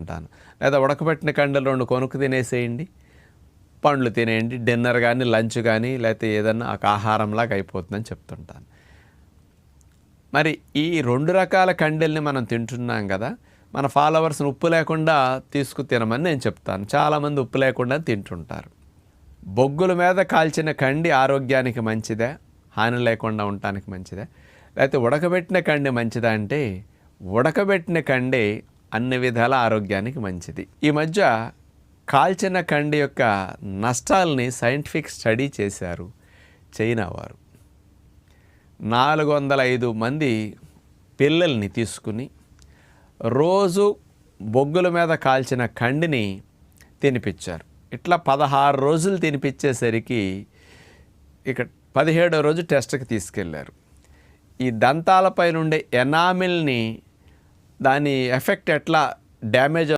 ఉంటాను లేదా ఉడకబెట్టిన కండలు రెండు కొనుక్కు తినేసేయండి. పండ్లు తినేయండి. డిన్నర్ కానీ లంచ్ కానీ లేకపోతే ఏదన్నా ఒక ఆహారంలాగా అయిపోతుందని చెప్తుంటాను. మరి ఈ రెండు రకాల కండెల్ని మనం తింటున్నాం కదా మన ఫాలోవర్స్ని ఉప్పు లేకుండా తీసుకు తినమని నేను చెప్తాను. చాలామంది ఉప్పు లేకుండా తింటుంటారు. బొగ్గుల మీద కాల్చిన కండి ఆరోగ్యానికి మంచిదే హాని లేకుండా ఉండటానికి మంచిదే. లేకపోతే ఉడకబెట్టిన కండి మంచిదా అంటే ఉడకబెట్టిన కండి అన్ని విధాల ఆరోగ్యానికి మంచిది. ఈ మధ్య కాల్చిన కండి యొక్క నష్టాలని సైంటిఫిక్ స్టడీ చేశారు చైనా వారు. నాలుగు వందల ఐదు మంది పిల్లల్ని తీసుకుని రోజు బొగ్గుల మీద కాల్చిన కండిని తినిపించారు. ఇట్లా పదహారు రోజులు తినిపించేసరికి ఇక పదిహేడో రోజు టెస్ట్కి తీసుకెళ్ళారు ఈ దంతాలపై నుండే ఎనామిల్ని దాని ఎఫెక్ట్ ఎట్లా? డ్యామేజ్